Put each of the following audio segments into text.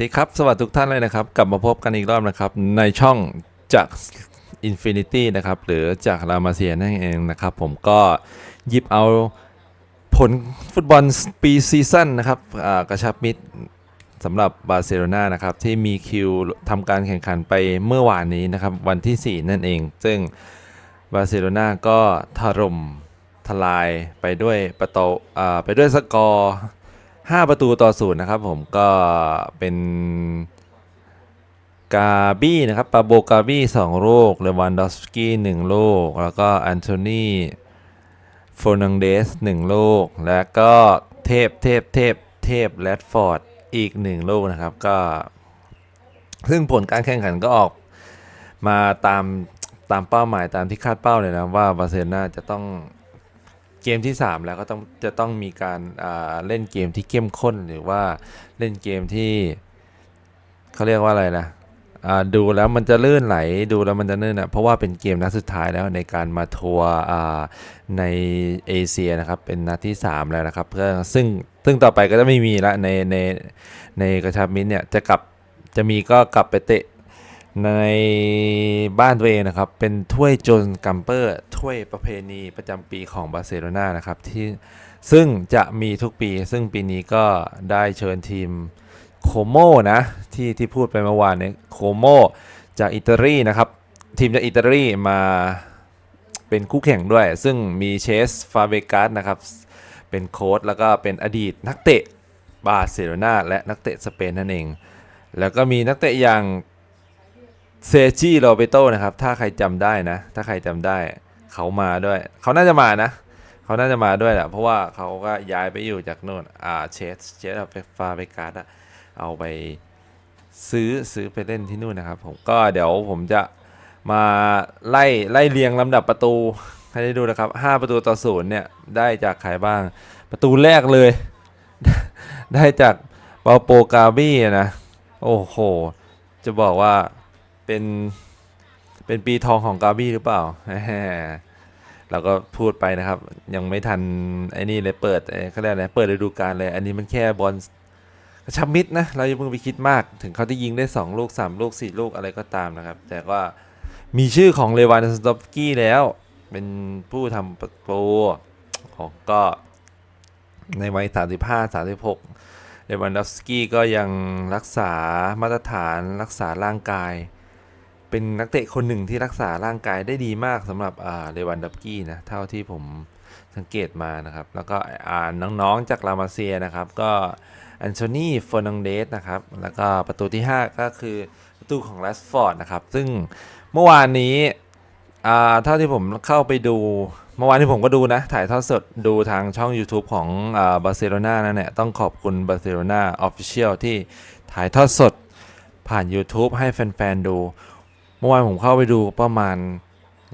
ดีครับ สวัสดีทุกท่านเลยนะครับ กลับมาพบกันอีกรอบนะครับ ในช่องจาก Infinity นะครับ หรือจากรามาเซียนั่นเองนะครับ ผมก็หยิบเอาผลฟุตบอลปีซีซั่นนะครับกระชับมิตรสำหรับบาร์เซโลนานะครับ ที่มีคิวทำการแข่งขันไปเมื่อวานนี้นะครับ วันที่ 4 นั่นเอง ซึ่งบาร์เซโลนาก็ถล่มทลายไปด้วยประตูไปด้วยสกอร์ 5 ประตูต่อศูนย์นะครับผมก็เป็นกาบี้นะครับปาโบกาบี้2ลูกเลวันดอฟสกี้1ลูกแล้วก็แอนโทนีโฟนังเดส1ลูกแล้วก็เทพเทพเทพเทพแรดฟอร์ดอีก 1 ลูกนะครับก็ซึ่งผลการแข่งขันก็ออกมาตามตามเป้าหมายตามที่คาดเป้าเลยนะว่าบาร์เซโลนาจะต้อง เกมที่ 3 แล้วก็ต้องจะต้องมีการเล่นเกมที่เข้มข้นหรือว่าเล่นเกมที่เขาเรียกว่าอะไรนะดูแล้วมันจะลื่นไหลดูแล้วมันจะลื่นนะเพราะว่าเป็นเกมนัดสุดท้ายแล้วในการมาทัวร์ในเอเชียนะครับเป็นนัดที่ 3 แล้วนะครับเพื่อซึ่งซึ่งต่อไปก็จะไม่มีละในในในกระชับมิตรเนี่ยจะกลับจะมีก็กลับไปเตะ ในบ้านตัวเองนะครับ เป็นถ้วยโจนกัมเปอร์ถ้วยประเพณีประจำปีของบาร์เซโลนานะครับที่ซึ่งจะมีทุกปี ซึ่งปีนี้ก็ได้เชิญทีมโคโมนะที่ที่พูดไปเมื่อวานเนี้โคโมจากอิตาลีนะครับ ทีมจากอิตาลีมาเป็นคู่แข่งด้วย ซึ่งมีเชสฟาเบกัสนะครับ เป็นโค้ชแล้วก็เป็นอดีตนักเตะบาร์เซโลนาและนักเตะสเปนนั่นเอง แล้วก็มีนักเตะอย่าง เซจิโรเบโตนะครับ ถ้าใครจำได้นะ ถ้าใครจำได้เขามาด้วย เขาน่าจะมานะ เขาน่าจะมาด้วยแหละ เพราะว่าเขาก็ย้ายไปอยู่จากโน่นอ่าเชสเชสฟฟาเบการ์ดอะเอาไปซื้อซื้อไปเล่นที่นู่นนะครับ ผมก็เดี๋ยวผมจะมาไล่ไล่เรียงลำดับประตูให้ได้ดูนะครับ 5 ประตูต่อศูนย์เนี่ยได้จากใครบ้าง ประตูแรกเลย ได้จากเปาโปกาบี้นะ โอ้โห จะบอกว่า เป็นเป็นปีทองของกาบี้หรือเปล่า เราก็พูดไปนะครับ ยังไม่ทันไอ้นี่เลยเปิดเขาเรียกอะไรเปิดฤดูกาลเลย อันนี้มันแค่บอลกระชับมิดนะ เราอย่าเพิ่งไปคิดมาก ถึงเขาจะยิงได้ 2 ลูก 3 ลูก 4 ลูกอะไรก็ตามนะครับ แต่ว่ามีชื่อของเลวานสตอฟสกี้แล้ว เป็นผู้ทำประตูของก็ในวัย 35 36เลวันดอฟสกี้ก็ยังรักษามาตรฐานรักษาร่างกาย เป็นนักเตะคนหนึ่งที่รักษาร่างกายได้ดีมากสำหรับเลวันดอฟสกี้นะ เท่าที่ผมสังเกตมานะครับ แล้วก็อ่านน้องๆจากลามาเซียนะครับ ก็แอนโทนีฟอนังเดสนะครับ แล้วก็ประตูที่ 5 ก็คือประตูของแรสฟอร์ดนะครับ ซึ่งเมื่อวานนี้เท่าที่ผมเข้าไปดู เมื่อวานที่ผมก็ดูนะ ถ่ายทอดสดดูทางช่อง YouTube ของบาร์เซโลนานั่นแหละต้องขอบคุณบาร์เซโลนาออฟฟิเชียลที่ถ่ายทอดสดผ่าน YouTube ให้แฟน ๆ ดู เมื่อวานผมเข้าไปดูประมาณ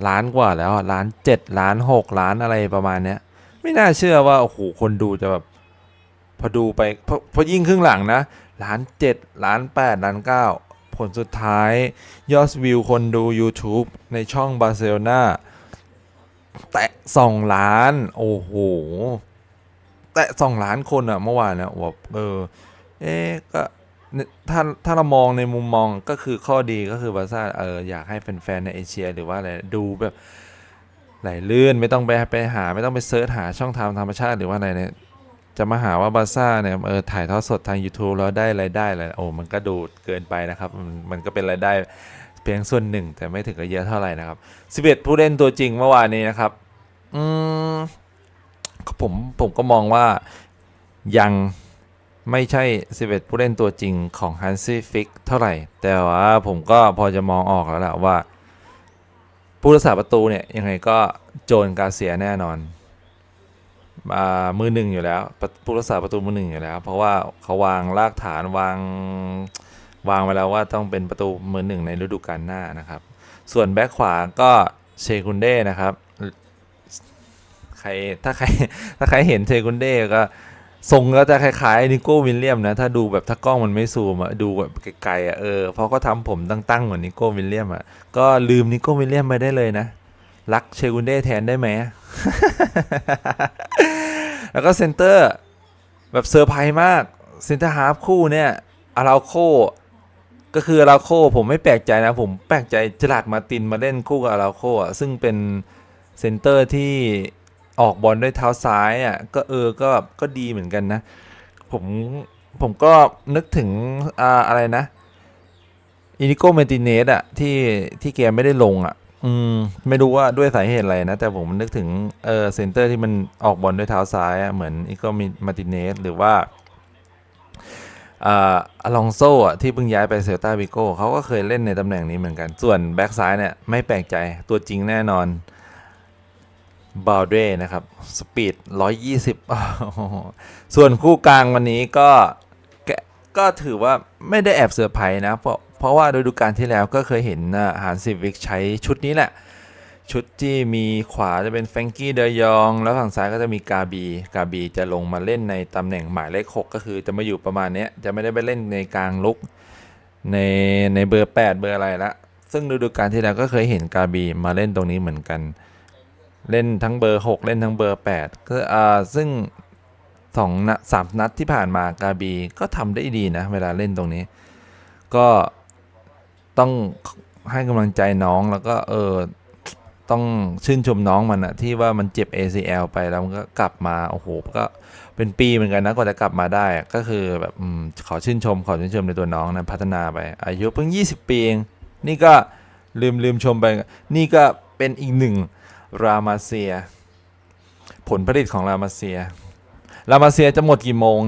ล้านกว่าแล้วล้านเจ็ดล้านหกล้านอะไรประมาณเนี้ย ไม่น่าเชื่อว่าโอ้โหคนดูจะแบบพอดูไปพอพอยิ่งครึ่งหลังนะล้านเจ็ดล้านแปดล้านเก้าผลสุดท้ายยอดวิวคนดู YouTube ในช่องบาร์เซโลนาแตะสองล้าน โอ้โห แตะสองล้านคนอะเมื่อวานนะแบบเออ เอ๊ะก็ ถ้าถ้าเรามองในมุมมองก็คือข้อดีก็คือบาซ่าเอออยากให้แฟนๆในเอเชียหรือว่าอะไรดูแบบไหลลื่นไม่ต้องไปไปหาไม่ต้องไปเซิร์ชหาช่องทางธรรมชาติหรือว่าอะไรเนี่ยจะมาหาว่าบาซ่าเนี่ยเออถ่ายทอดสดทาง YouTube แล้วได้รายได้อะไรโอ้มันก็ดูเกินไปนะครับ มันก็เป็นรายได้เพียงส่วนหนึ่ง แต่ไม่ถึงกับเยอะเท่าไหร่นะครับ 11 ผู้เล่นตัวจริงเมื่อวานนี้นะครับอืมผมผมก็มองว่ายัง ไม่ใช่ 11 ผู้เล่นตัวจริงของฮันซี่ฟิกเท่าไหร่ แต่ว่าผมก็พอจะมองออกแล้วแหละว่า ผู้รักษาประตูเนี่ย ยังไงก็โจนกาเซียแน่นอนอ่ามือหนึ่งอยู่แล้ว ผู้รักษาประตูมือหนึ่งอยู่แล้ว เพราะว่าเขาวางรากฐานวางวางไว้แล้วว่าต้องเป็นประตูมือหนึ่งในฤดูกาลหน้านะครับ ส่วนแบ็คขวาก็เชคุนเด้นะครับ ใครถ้าใครถ้าใครเห็นเชคุนเด้ก็ ทรงก็จะคล้ายๆนิโก้วิลเลียมนะ ถ้าดูแบบถ้ากล้องมันไม่ซูมอะดูแบบไกลๆอะเออเพราะก็ทำผมตั้งๆเหมือนนิโก้วิลเลียมอะก็ลืมนิโก้วิลเลียมไปได้เลยนะ รักเชคุนเด้แทนได้ไหม แล้วก็เซนเตอร์ แบบเซอร์ไพรส์มาก เซนเตอร์ฮาร์ฟคู่เนี่ยอาราโค ก็คืออาราโค ผมไม่แปลกใจนะ ผมแปลกใจจลาดมาตินมาเล่นคู่กับอาราโคอะซึ่งเป็นเซนเตอร์ที่ ออกบอลด้วยเท้าซ้ายอะก็เออก็ก็ดีเหมือนกันนะ ผมผมก็นึกถึงอ่าอะไรนะอินิโกเมติเนสอะที่ที่แกไม่ได้ลงอะ อืม ไม่รู้ว่าด้วยสาเหตุอะไรนะ แต่ผมนึกถึงเออเซนเตอร์ที่มันออกบอลด้วยเท้าซ้ายอะเหมือนอินิโกมติเนสหรือว่าอาอลองโซอะที่เพิ่งย้ายไปเซลตาวิโก้เขาก็เคยเล่นในตำแหน่งนี้เหมือนกัน ส่วนแบ็กซ้ายเนี่ยไม่แปลกใจตัวจริงแน่นอน บาลเดนะครับสปีด 120 ส่วนคู่กลางวันนี้ก็แกก็ถือว่าไม่ได้แอบเซอร์ไพรส์นะ เพราะเพราะว่าฤดูกาลที่แล้วก็เคยเห็นนะฮานซิวิกใช้ชุดนี้แหละ ชุดที่มีขวาจะเป็นแฟงกี้เดยอง แล้วฝั่งซ้ายก็จะมีกาบี กาบีจะลงมาเล่นในตำแหน่งหมายเลข 6 ก็คือจะมาอยู่ประมาณนี้จะไม่ได้ไปเล่นในกลางลุกในในเบอร์ 8 เบอร์อะไรละซึ่งฤดูกาลที่แล้วก็เคยเห็นกาบีมาเล่นตรงนี้เหมือนกัน เล่นทั้งเบอร์ 6 เล่นทั้งเบอร์8ก็อ่าซึ่งสองนัดสามนัดที่ผ่านมากาบีก็ทำได้ดีนะ เวลาเล่นตรงนี้ ก็ต้องให้กำลังใจน้องแล้วก็เออต้องชื่นชมน้องมันอะที่ว่ามันเจ็บ ACL ไปแล้วมันก็กลับมาโอ้โหก็เป็นปีเหมือนกันนะกว่าจะกลับมาได้ก็คือแบบอขอชื่นชมขอชื่นชมในตัวน้องนะพัฒนาไป อายุเพิ่ง 20 ปีเองนี่ก็ลืมลืมชมไป นี่ก็เป็นอีกหนึ่ง รามาเซีย ผลผลิตของรามาเซีย รามาเซียจะหมดกี่โมง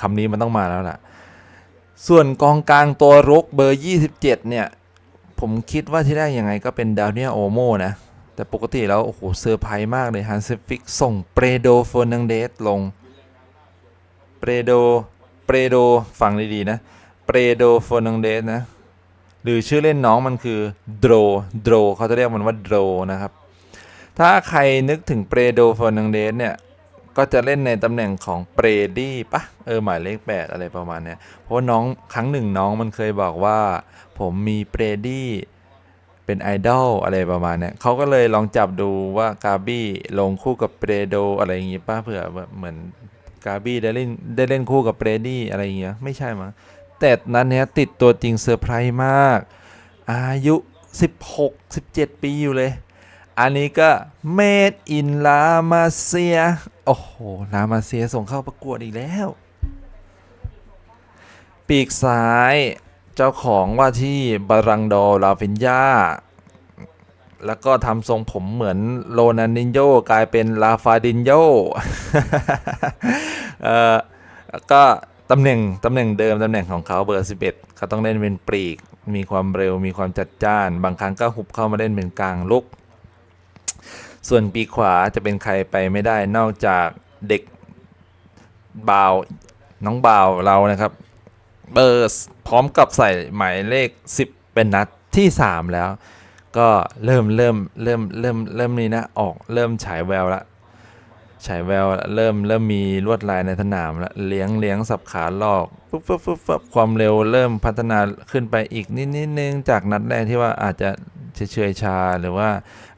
คำนี้มันต้องมาแล้วล่ะ ส่วนกองกลางตัวรุกเบอร์ 27 เนี่ย ผมคิดว่าที่ได้ยังไงก็เป็นดาวเนียโอโมนะ แต่ปกติแล้ว โอ้โหเซอร์ไพรส์มากเลยฮันเซฟิกส่งเปรโดเฟอร์นังเดสลง เปรโด เปรโดฟังดีๆนะ เปรโดเฟอร์นังเดสนะหรือชื่อเล่นน้องมันคือโดรโดรเขาจะเรียกมันว่าโดรนะครับ ถ้าใครนึกถึงเปรโดฟอร์นังเดสเนี่ย ก็จะเล่นในตำแหน่งของเปรดี้ปะเออหมายเลข 8 อะไรประมาณเนี้ยเพราะน้องครั้งหนึ่งน้องมันเคยบอกว่า ผมมีเปรดี้เป็นไอดอลอะไรประมาณเนี้ยเขาก็เลยลองจับดูว่ากาบี้ลงคู่กับเปรโดอะไรอย่างงี้ป้าเผื่อแบบเหมือนกาบี้ได้เล่นได้เล่นคู่กับเปรดี้อะไรอย่างเงี้ยไม่ใช่มั้งแต่นั้นเนี้ยติดตัวจริงเซอร์ไพรส์มาก อายุ 16 17 ปีอยู่เลย อันนี้ก็ Made in ลามาเซีย โอ้โห ลามาเซียส่งเข้าประกวดอีกแล้ว ปีกซ้ายเจ้าของว่าที่บารังดอลาฟินยาแล้วก็ทำทรงผมเหมือนโรนันดินโยกลายเป็นลาฟาดินโยเอ่อก็ตำแหน่งตำแหน่งเดิมตำแหน่งของเขาเบอร์ 11เขาต้องเล่นเป็นปรีก มีความเร็วมีความจัดจ้าน บางครั้งก็หุบเข้ามาเล่นเป็นกลางลุก ส่วนปีขวาจะเป็นใครไปไม่ได้นอกจากเด็กบ่าวน้องบ่าวเรานะครับ เบอร์พร้อมกับใส่หมายเลข 10 เป็นนัดที่ 3 แล้ว ก็เริ่มเริ่มเริ่มเริ่มเริ่มนี้นะออกเริ่มฉายแววละฉายแววละเริ่มเริ่มมีลวดลายในสนามละเลี้ยงเลี้ยงสับขาหลอกปุ๊บปุ๊บปุ๊บความเร็วเริ่มพัฒนาขึ้นไปอีกนิดนิดนึงจากนัดแรกที่ว่าอาจจะ เฉยชา หรือว่า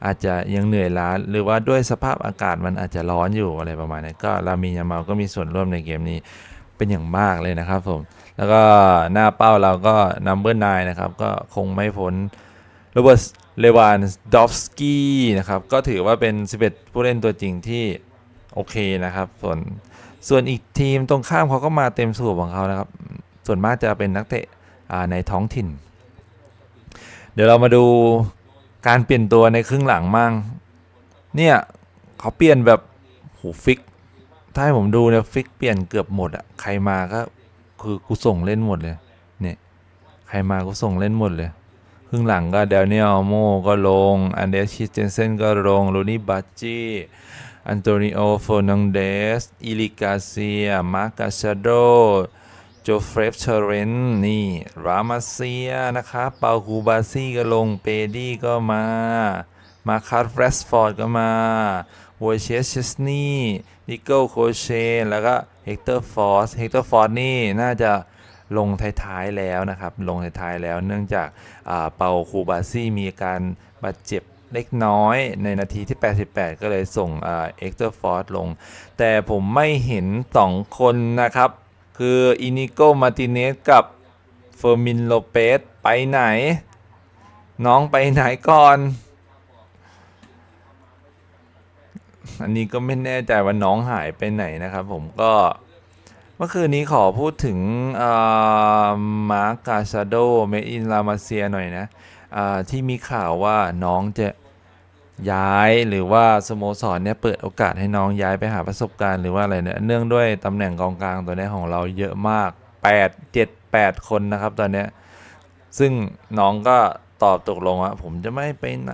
อาจจะยังเหนื่อยล้า หรือว่าด้วยสภาพอากาศมันอาจจะร้อนอยู่อะไรประมาณนี้ก็ลามินยามาลก็มีส่วนร่วมในเกมนี้เป็นอย่างมากเลยนะครับผม แล้วก็หน้าเป้าเราก็นัมเบอร์นนะครับ ก็คงไม่พ้นโรเบิร์ตเลวานดอฟสกี้นะครับ ก็ถือว่าเป็น 11 ผู้เล่นตัวจริงที่โอเคนะครับ ส่วนส่วนอีกทีมตรงข้ามเขาก็มาเต็มสูบของเขานะครับ ส่วนมากจะเป็นนักเตะในท้องถิ่น เดี๋ยวเรามาดูการเปลี่ยนตัวในครึ่งหลังมั่งเนี่ยเขาเปลี่ยนแบบหูฟิก ถ้าให้ผมดูเนี่ยฟิกเปลี่ยนเกือบหมดอะใครมาก็คือกูส่งเล่นหมดเลยเนี่ยใครมากูส่งเล่นหมดเลยครึ่งหลังก็เดลเนียลโมก็ลง อันเดสคิสเตนเซนก็ลงลูนี่บัตจีอันโตนิโอโฟนังเดสอิลิกาเซียมาร์กาชาโด โจเฟรฟเชเรนนี่ รามาเซียนะครับเปาคูบาซี่ก็ลง เปดี้ก็มา มาคาร์แรสฟอร์ดก็มาโวเชสเชสนีนิโก้โคเชนแล้วก็เฮกเตอร์ฟอร์สเฮกเตอร์ฟอร์สนี่น่าจะลงท้ายๆแล้วนะครับ ลงท้ายๆแล้วเนื่องจากเปาคูบาซี่มีการบาดเจ็บเล็กน้อยในนาทีที่ 88 ก็เลยส่งอ่าเฮกเตอร์ฟอร์สลง แต่ผมไม่เห็น 2 คนนะครับ คืออินิโกมาติเนสกับเฟอร์มินโลเปสไปไหน น้องไปไหนก่อน อันนี้ก็ไม่แน่ใจว่าน้องหายไปไหนนะครับผมก็เมื่อคืนนี้ขอพูดถึงมาร์กาซาโดเมอินลามาเซียหน่อยนะอ่าที่มีข่าวว่าน้องจะ ย้ายหรือว่าสโมสรเนี่ยเปิดโอกาสให้น้องย้ายไปหาประสบการณ์หรือว่าอะไรเนี่ยเนื่องด้วยตำแหน่งกองกลางตัวเนี้ยของเราเยอะมาก 8 7 8 คนนะครับตอนเนี้ยซึ่งน้องก็ตอบตกลงว่าผมจะไม่ไปไหน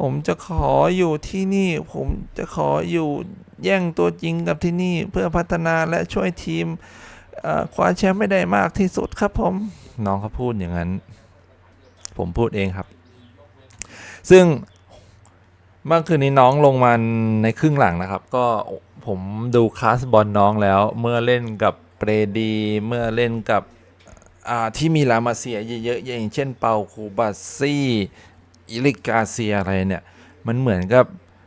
ผมจะขออยู่ที่นี่ ผมจะขออยู่แย่งตัวจริงกับที่นี่เพื่อพัฒนาและช่วยทีมคว้าแชมป์ไม่ได้มากที่สุดครับผมน้องเขาพูดอย่างนั้น ผมพูดเองครับ ซึ่ง เมื่อคืนนี้น้องลงมาในครึ่งหลังนะครับ ก็ผมดูคลาสบอลน้องแล้ว เมื่อเล่นกับเปรดี เมื่อเล่นกับที่มีลามาเซียเยอะๆอย่างเช่นเปาคูบาซี่อิลิกาเซียอะไรเนี่ย มันเหมือนกับ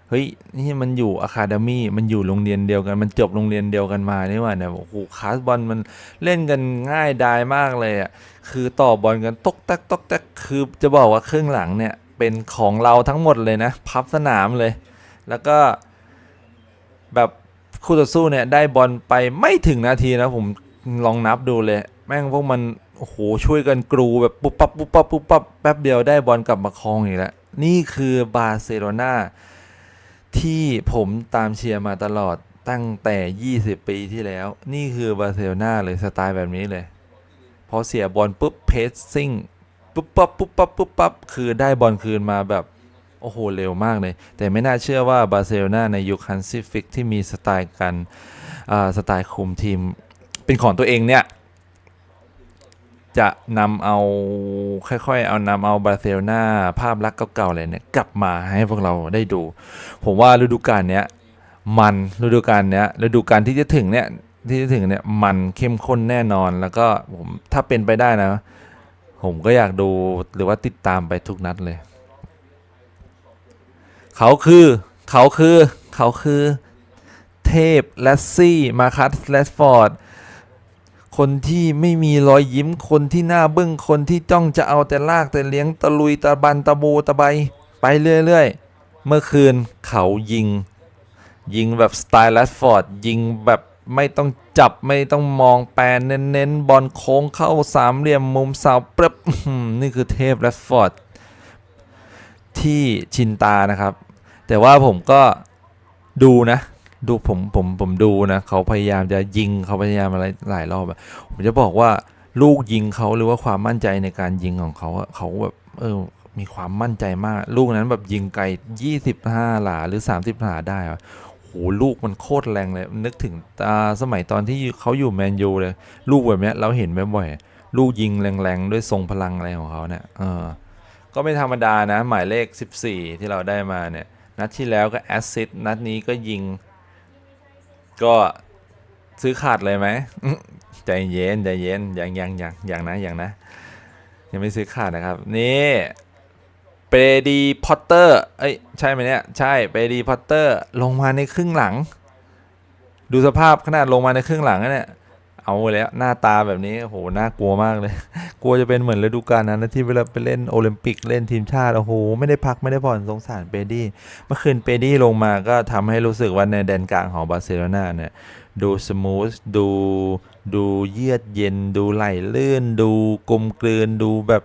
เฮ้ยนี่มันอยู่อะคาเดมี่มันอยู่โรงเรียนเดียวกัน มันจบโรงเรียนเดียวกันมานี่หว่าเนี่ยโอ้โหคาสบอลมันเล่นกันง่ายดายมากเลยอะคือต่อบอลกันตกแตกตกแตกคือจะบอกว่าครึ่งหลังเนี่ย เป็นของเราทั้งหมดเลยนะ พับสนามเลย แล้วก็แบบคู่ต่อสู้เนี่ยได้บอลไปไม่ถึงนาทีนะผมลองนับดูเลย แม่งพวกมันโอ้โหช่วยกันกรูแบบปุ๊บปั๊บปุ๊บปั๊บปุ๊บปั๊บแป๊บเดียวได้บอลกลับมาครองอีกแล้วนี่คือบาร์เซโลนาที่ผมตามเชียร์มาตลอดตั้งแต่ 20 ปีที่แล้ว นี่คือบาร์เซโลนาเลยสไตล์แบบนี้เลย พอเสียบอลปุ๊บเพสซิ่ง ปุ๊บปั๊บปุ๊บปั๊บปุ๊บปั๊บคือได้บอลคืนมาแบบโอ้โหเร็วมากเลย แต่ไม่น่าเชื่อว่าบาร์เซโลนาในยุคฮันซิฟิกที่มีสไตล์การสไตล์คุมทีมเป็นของตัวเองเนี่ย จะนำเอาค่อยๆ เอานำเอาบาร์เซโลนาภาพลักษณ์เก่าๆเลยเนี่ยกลับมาให้พวกเราได้ดู ผมว่าฤดูกาลเนี้ยมันฤดูกาลเนี้ยฤดูกาลที่จะถึงเนี่ยที่จะถึงเนี่ยมันเข้มข้นแน่นอนแล้วก็ผมถ้าเป็นไปได้นะ ผมก็อยากดูหรือว่าติดตามไปทุกนัดเลย เขาคือเขาคือ เขาคือ เทพแลสซี่มาคัสแลสฟอร์ด คนที่ไม่มีรอยยิ้มคนที่หน้าบึ้งคนที่จ้องจะเอาแต่ลากแต่เลี้ยงตะลุยตะบันตะบูตะไบไปเรื่อยๆ เมื่อคืนเขายิง ยิงแบบสไตล์แรดฟอร์ดยิงแบบ ไม่ต้องจับไม่ต้องมองแปนเน้นๆ บอลโค้งเข้าสามเหลี่ยมมุมเสาปรึบนี่คือเทพแรดฟอร์ดที่ชินตานะครับ แต่ว่าผมก็ดูนะ ดูผมผมผมดูนะ เขาพยายามจะยิงเขาพยายามอะไรหลายรอบผมจะบอกว่าลูกยิงเขาหรือว่าความมั่นใจในการยิงของเขาเขาแบบเออมีความมั่นใจมาก ลูกนั้นแบบยิงไกล 25 หลาหรือ 30 หลาได้ ลูกมันโคตรแรงเลย นึกถึงตาสมัยตอนที่เขาอยู่แมนยูเลย ลูกแบบนี้เราเห็นบ่อยๆลูกยิงแรงๆ ด้วยทรงพลังอะไรของเขาเนี่ยเออก็ไม่ธรรมดานะ หมายเลข 14 ที่เราได้มาเนี่ย นัดที่แล้วก็แอสซิสต์นัดนี้ก็ยิง ก็ซื้อขาดเลยไหมใจเย็นใจเย็นอย่างอย่างอย่างอย่างนะอย่างนะยังไม่ซื้อขาดนะครับ นี่ เปดีพอตเตอร์เอ้ยใช่ไหมเนี่ย ใช่เปดีพอตเตอร์ลงมาในครึ่งหลัง ดูสภาพขนาดลงมาในครึ่งหลังเนี่ยเอาแล้วหน้าตาแบบนี้โอ้โหน่ากลัวมากเลย กลัวจะเป็นเหมือนฤดูกาลนั้นที่เวลาไปเล่นโอลิมปิกเล่นทีมชาติโอ้โหไม่ได้พักไม่ได้ผ่อนสงสารเปดี้เมื่อคืนเปดี้ลงมาก็ทำให้รู้สึกว่าในแดนกลางของบาร์เซโลนาเนี่ยดูสมูทดูดูเยือกเย็น ดูไหลลื่น ดูกลมกลืนดูแบบ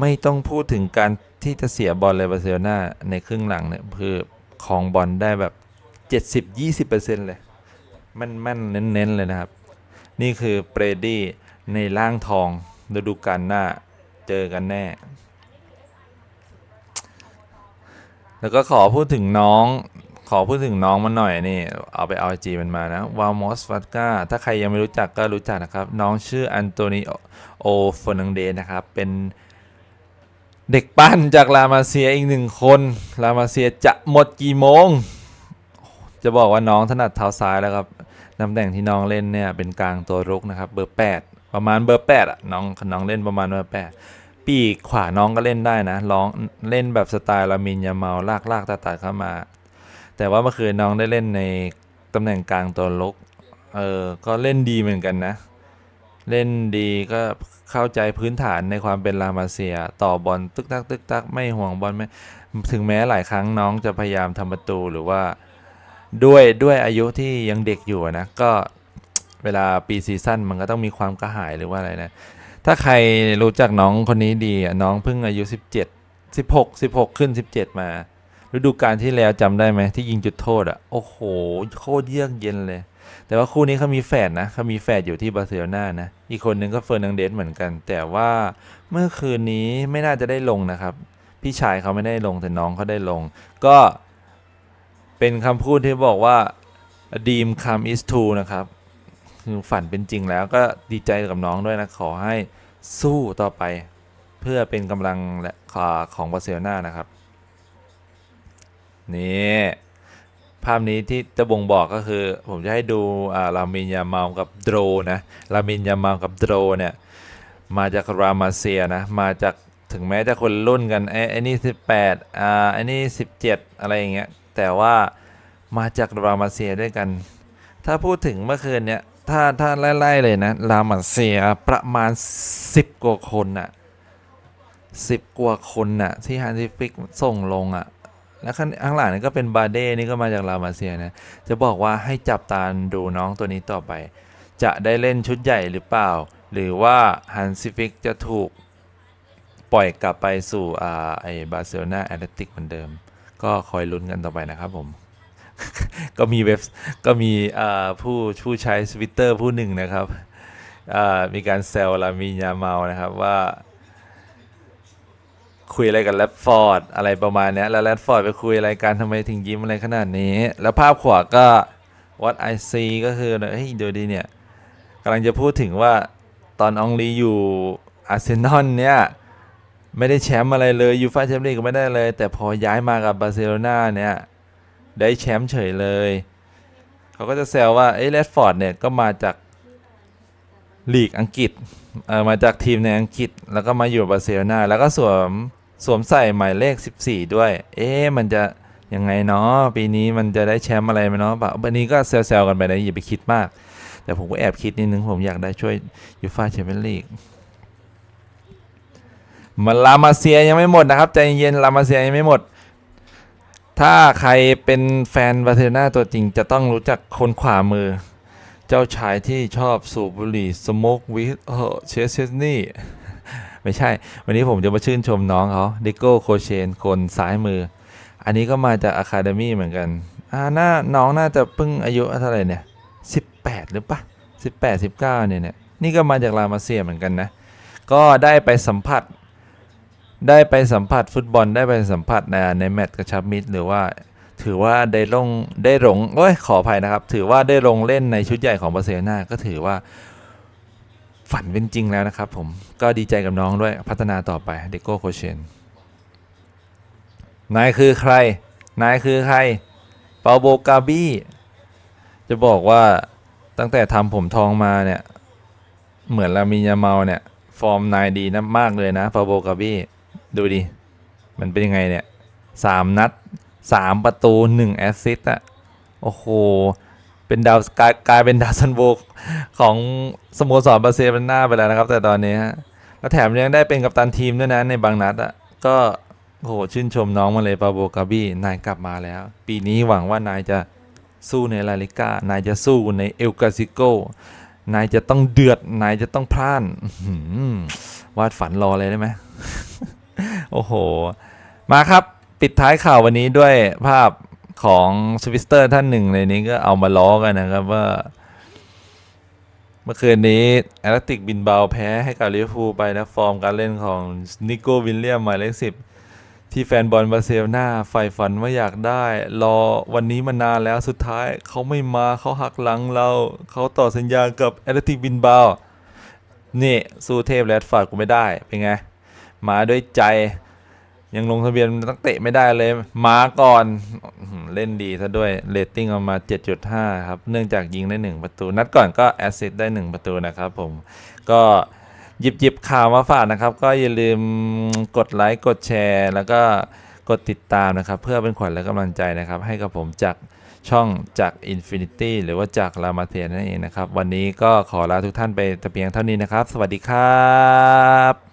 ไม่ต้องพูดถึงการที่จะเสียบอลเลยบาร์เซโลนาในครึ่งหลังเนี่ยคือของบอลได้แบบ 70-20%เลยมันแม่นเน้นๆเลยนะครับ นี่คือเปรดี้ในร่างทองฤดูกาลหน้าเจอกันแน่ แล้วก็ขอพูดถึงน้อง ขอพูดถึงน้องมันหน่อยนี่ เอาไปเอาจีมันมานะวามอสฟัตกาถ้าใครยังไม่รู้จักก็รู้จักนะครับ น้องชื่ออันโตนิโอฟอร์นังเดนะครับ เป็น เด็กปั้นจากลามาเซียอีกหนึ่งคน ลามาเซียจะหมดกี่โมง จะบอกว่าน้องถนัดเท้าซ้ายแล้วครับตำแหน่งที่น้องเล่นเนี่ยเป็นกลางตัวรุกนะครับ เบอร์ 8 ประมาณเบอร์ 8 อะน้องน้องเล่นประมาณเบอร์ 8 ปีกขวาน้องก็เล่นได้นะร้องเล่นแบบสไตล์ลามินยาเมาลากลากตัดตัดเข้ามา แต่ว่าเมื่อคืนน้องได้เล่นในตำแหน่งกลางตัวรุก เออ ก็เล่นดีเหมือนกันนะ เล่นดีก็เข้าใจพื้นฐานในความเป็นลามาเซีย ต่อบอลตึกตักตึกตักไม่ห่วงบอลไม่ถึงแม้หลายครั้งน้องจะพยายามทำประตูหรือว่าด้วยด้วยอายุที่ยังเด็กอยู่นะก็เวลาปีซีซั่นมันก็ต้องมีความกระหายหรือว่าอะไรนะ ถ้าใครรู้จักน้องคนนี้ดีน้องเพิ่งอายุ 17 16 16 ขึ้น 17 มาฤดูกาลที่แล้วจำได้ไหมที่ยิงจุดโทษอะโอ้โหโคตรเยือกเย็นเลย แต่ว่าคู่นี้เขามีแฝดนะเขามีแฝดอยู่ที่บาร์เซโลนานะอีกคนนึงก็เฟอร์นังเดสเหมือนกัน แต่ว่าเมื่อคืนนี้ไม่น่าจะได้ลงนะครับ พี่ชายเขาไม่ได้ลงแต่น้องเขาได้ลง ก็เป็นคำพูดที่บอกว่า a dream come is true นะครับคือฝันเป็นจริงแล้วก็ดีใจกับน้องด้วยนะขอให้สู้ต่อไปเพื่อเป็นกำลังและของบาร์เซโลนานะครับ นี่ ภาพนี้ที่จะบ่งบอกก็คือ ผมจะให้ดูอามินยาเมากับโดรนะลามินยาเมากับโดรเนี่ยมาจากรามาเซียนะมาจากถึงแม้จะคนรุ่นกันไอ้ไอ้นี่สิบแปดอ่าไอ้นี่สิบเจ็ดอะไรอย่างเงี้ยแต่ว่ามาจากรามาเซียด้วยกัน ถ้าพูดถึงเมื่อคืนเนี่ยถ้าถ้าไล่ๆเลยนะรามาเซียประมาณ10กว่าคนน่ะสิบกว่าคนน่ะที่ฮันซิฟิกส่งลงอะ แล้วข้างหลังนี่ก็เป็นบาเด้นี่ก็มาจากรามาเซียนะ จะบอกว่าให้จับตาดูน้องตัวนี้ต่อไป จะได้เล่นชุดใหญ่หรือเปล่า หรือว่าฮันซิฟิกจะถูกปล่อยกลับไปสู่อ่าไอบาร์เซโลนาแอตเลติกเหมือนเดิม ก็คอยลุ้นกันต่อไปนะครับผม ก็มีเว็บก็มีอ่าผู้ผู้ใช้ทวิตเตอร์ผู้หนึ่งนะครับอ่ามีการแซวลามินยาเมานะครับว่า คุยอะไรกับแรดฟอร์ดอะไรประมาณเนี้ยแล้วแรดฟอร์ดไปคุยอะไรกันทำไมถึงยิ้มอะไรขนาดนี้ แล้วภาพขวาก็ what I see ก็คือเฮ้ยดูดีเนี่ยกำลังจะพูดถึงว่าตอนองลีอยู่อาร์เซนอลเนี่ยไม่ได้แชมป์อะไรเลยยูฟ่าแชมเปี้ยนลีกก็ไม่ได้เลย แต่พอย้ายมากับบาร์เซโลนาเนี่ยได้แชมป์เฉยเลย เขาก็จะแซวว่าไอ้แรดฟอร์ดเนี่ยก็มาจากลีกอังกฤษเออมาจากทีมในอังกฤษแล้วก็มาอยู่บาร์เซโลนาแล้วก็สวม สวมใส่หมายเลข 14 ด้วย เอ๊ะมันจะยังไงเนาะปีนี้มันจะได้แชมป์อะไรไหมเนาะแบบวันนี้ก็แซวๆกันไปนะอย่าไปคิดมาก แต่ผมก็แอบคิดนิดนึงผมอยากได้ช่วยยูฟ่าแชมเปี้ยนลีกมันลามาเซียยังไม่หมดนะครับ ใจเย็นลามาเซียยังไม่หมด ถ้าใครเป็นแฟนบาร์เซโลนาตัวจริง จะต้องรู้จักคนขวามือ เจ้าชายที่ชอบสูบบุหรี่สโมกวิเออเชสเชสนี่ ไม่ใช่ วันนี้ผมจะมาชื่นชมน้องเขาดิโก้โคเชนคนซ้ายมือ อันนี้ก็มาจากอะคาเดมี่เหมือนกันอ่าน่าน้องน่าจะเพิ่งอายุเท่าไหร่เนี่ยสิบแปดหรือปะสิบแปดสิบเก้าเนี่ยเนี่ยนี่ก็มาจากลามาเซียเหมือนกันนะ ก็ได้ไปสัมผัส ได้ไปสัมผัสฟุตบอลได้ไปสัมผัสในในแมตช์กระชับมิตรหรือว่าถือว่าได้ลงได้หลงโอ้ยขออภัยนะครับ ถือว่าได้ลงเล่นในชุดใหญ่ของบาร์เซโลนาก็ถือว่า ฝันเป็นจริงแล้วนะครับผมก็ดีใจกับน้องด้วยพัฒนาต่อไปเดโก้โคเชนนายคือใคร นายคือใคร เปาโบกาบี้ จะบอกว่าตั้งแต่ทำผมทองมาเนี่ย เหมือนลามิยาเมาเนี่ย ฟอร์มนายดีนะมากเลยนะเปาโบกาบี้ ดูดิ มันเป็นยังไงเนี่ยสามนัดสามประตูหนึ่งแอสซิสต์อะโอ้โห เป็นดาวกลายกลายเป็นดาวซันโบของสโมสรบาร์เซโลนาไปแล้วนะครับ แต่ตอนนี้ฮะแล้วแถมยังได้เป็นกัปตันทีมด้วยนะในบางนัดอะก็โหชื่นชมน้องมาเลยปาโบกาบี้นายกลับมาแล้ว ปีนี้หวังว่านายจะสู้ในลาลิก้านายจะสู้ในเอลกาซิโกนายจะต้องเดือด นายจะต้องพล่านวาดฝันรอเลยได้ไหมโอ้โห มาครับ ปิดท้ายข่าววันนี้ด้วยภาพ ของสวิสเตอร์ท่านหนึ่งในนี้ก็เอามาล้อกันนะครับว่า เมื่อคืนนี้แอตเลติกบินเบาแพ้ให้กับลิเวอร์พูลไปนะ ฟอร์มการเล่นของนิโก้วิลเลียมหมายเลขสิบที่แฟนบอลบาร์เซโลนาใฝ่ฝันว่าอยากได้ รอวันนี้มานานแล้วสุดท้ายเขาไม่มาเขาหักหลังเรา เขาต่อสัญญากับแอตเลติกบินเบานี่สู้เทพแรดฟอร์ดกูไม่ได้เป็นไงมาด้วยใจ ยังลงทะเบียนตั้งเตะไม่ได้เลย มาก่อนเล่นดีซะด้วยเรตติ้งออกมา 7.5 ครับ เนื่องจากยิงได้ 1 ประตู นัดก่อนก็แอสซิสต์ได้ 1 ประตูนะครับผมก็หยิบหยิบข่าวมาฝากนะครับ ก็อย่าลืมกดไลค์กดแชร์ แล้วก็กดติดตามนะครับ เพื่อเป็นขวัญและกำลังใจนะครับ ให้กับผมจากช่องจาก Infinity หรือว่าจากรามาเทียนั่นเองนะครับ วันนี้ก็ขอลาทุกท่านไปแต่เพียงเท่านี้นะครับ สวัสดีครับ